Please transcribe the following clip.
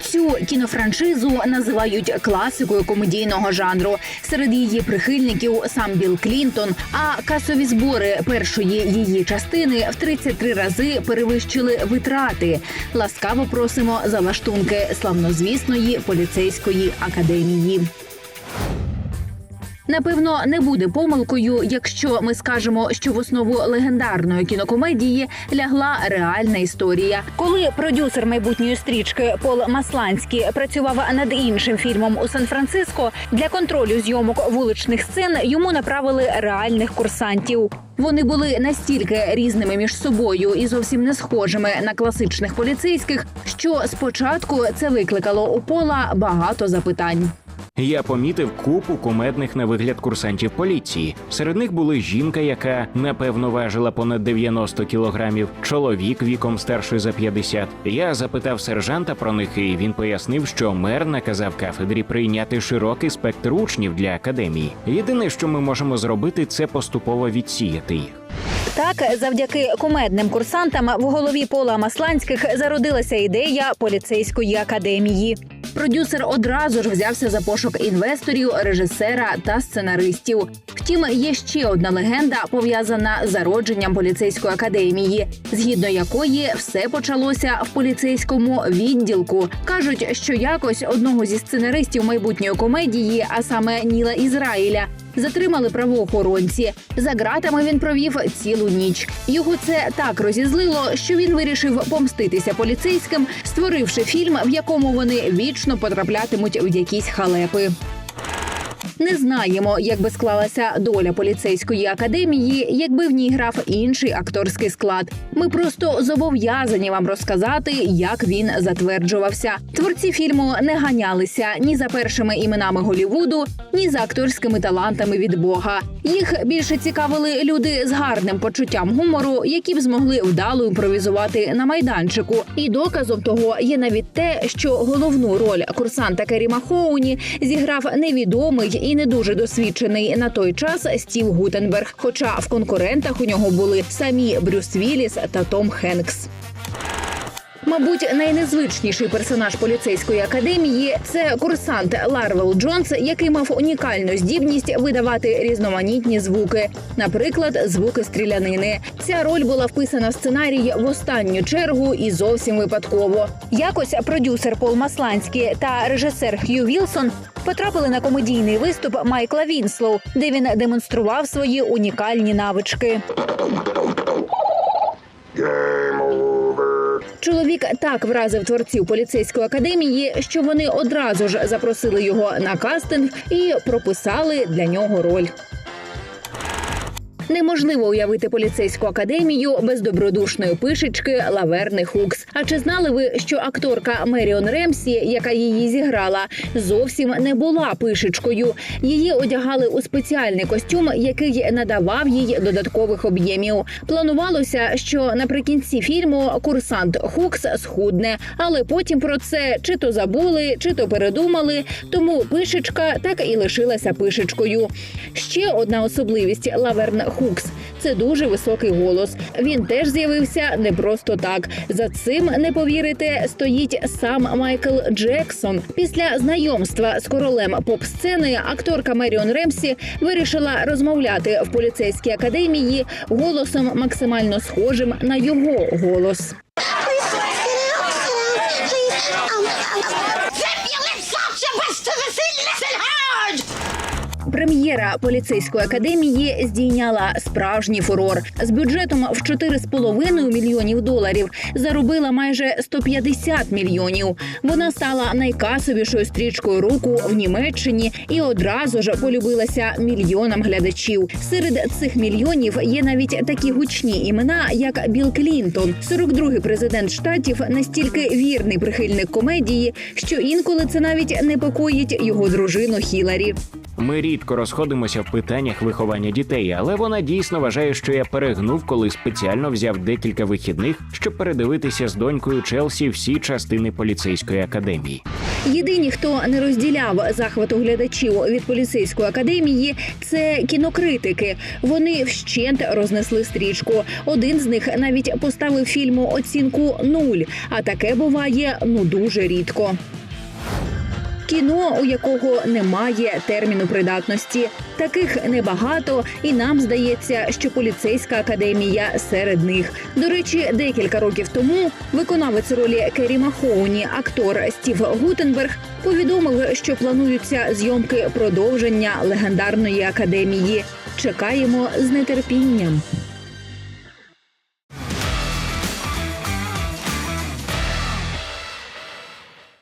Цю кінофраншизу називають класикою комедійного жанру. Серед її прихильників сам Білл Клінтон. А касові збори першої її частини в 33 рази перевищили витрати. Ласкаво просимо за лаштунки славнозвісної поліцейської академії. Напевно, не буде помилкою, якщо ми скажемо, що в основу легендарної кінокомедії лягла реальна історія. Коли продюсер майбутньої стрічки Пол Масланський працював над іншим фільмом у Сан-Франциско, для контролю зйомок вуличних сцен йому направили реальних курсантів. Вони були настільки різними між собою і зовсім не схожими на класичних поліцейських, що спочатку це викликало у пола багато запитань. Я помітив купу кумедних на вигляд курсантів поліції. Серед них були жінка, яка напевно важила понад 90 кілограмів, чоловік віком старший за 50. Я запитав сержанта про них, і він пояснив, що мер наказав кафедрі прийняти широкий спектр учнів для академії. Єдине, що ми можемо зробити, це поступово відсіяти їх. Так, завдяки кумедним курсантам в голові Пола Масланських зародилася ідея поліцейської академії. Продюсер одразу ж взявся за пошук інвесторів, режисера та сценаристів. Втім, є ще одна легенда, пов'язана з зародженням поліцейської академії, згідно якої все почалося в поліцейському відділку. кажуть, що якось одного зі сценаристів майбутньої комедії, а саме Ніла Ізраїля, Затримали правоохоронці. За ґратами він провів цілу ніч. Його це так розізлило, що він вирішив помститися поліцейським, створивши фільм, в якому вони вічно потраплятимуть в якісь халепи. Не знаємо, як би склалася доля поліцейської академії, якби в ній грав інший акторський склад. Ми просто зобов'язані вам розказати, як він затверджувався. Творці фільму не ганялися ні за першими іменами Голівуду, ні за акторськими талантами від Бога. Їх більше цікавили люди з гарним почуттям гумору, які б змогли вдало імпровізувати на майданчику. І доказом того є навіть те, що головну роль курсанта Керіма Хоуні зіграв невідомий і не дуже досвідчений на той час Стів Гутенберг. Хоча в конкурентах у нього були самі Брюс Вілліс та Том Хенкс. Мабуть, найнезвичніший персонаж поліцейської академії це курсант Ларвел Джонс, який мав унікальну здібність видавати різноманітні звуки, наприклад, звуки стрілянини. Ця роль була вписана в сценарій в останню чергу і зовсім випадково. Якось продюсер Пол Масланський та режисер Хью Вілсон потрапили на комедійний виступ Майкла Вінслоу, де він демонстрував свої унікальні навички. Чоловік так вразив творців поліцейської академії, що вони одразу ж запросили його на кастинг і прописали для нього роль. Неможливо уявити поліцейську академію без добродушної пишечки Лаверни Хукс. А чи знали ви, що акторка Меріон Ремсі, яка її зіграла, зовсім не була пишечкою? Її одягали у спеціальний костюм, який надавав їй додаткових об'ємів. Планувалося, що наприкінці фільму курсант Хукс схудне, але потім про це чи то забули, чи то передумали. Тому пишечка так і лишилася пишечкою. Ще одна особливість Лаверн Хукс це дуже високий голос. Він теж з'явився не просто так. За цим не повірите, стоїть сам Майкл Джексон. Після знайомства з королем поп-сцени акторка Меріон Ремсі вирішила розмовляти в поліцейській академії голосом максимально схожим на його голос. Zip! Прем'єра поліцейської академії здійняла справжній фурор з бюджетом в 4,5 мільйонів доларів. Заробила майже 150 мільйонів. Вона стала найкасовішою стрічкою руку в Німеччині і одразу ж полюбилася мільйонам глядачів. Серед цих мільйонів є навіть такі гучні імена, як Білл Клінтон, 42-й президент штатів, настільки вірний прихильник комедії, що інколи це навіть непокоїть його дружину Хіларі. Ми рідко розходимося в питаннях виховання дітей, але вона дійсно вважає, що я перегнув, коли спеціально взяв декілька вихідних, щоб передивитися з донькою Челсі всі частини поліцейської академії. Єдині, хто не розділяв захвату глядачів від поліцейської академії, це кінокритики. Вони вщент рознесли стрічку. Один з них навіть поставив фільму оцінку нуль, а таке буває ну дуже рідко. Кіно, у якого немає терміну придатності, таких небагато, і нам здається, що поліцейська академія серед них. До речі, декілька років тому виконавець ролі Керрі Махоуні, актор Стів Гутенберг, повідомив, що плануються зйомки продовження легендарної академії. Чекаємо з нетерпінням.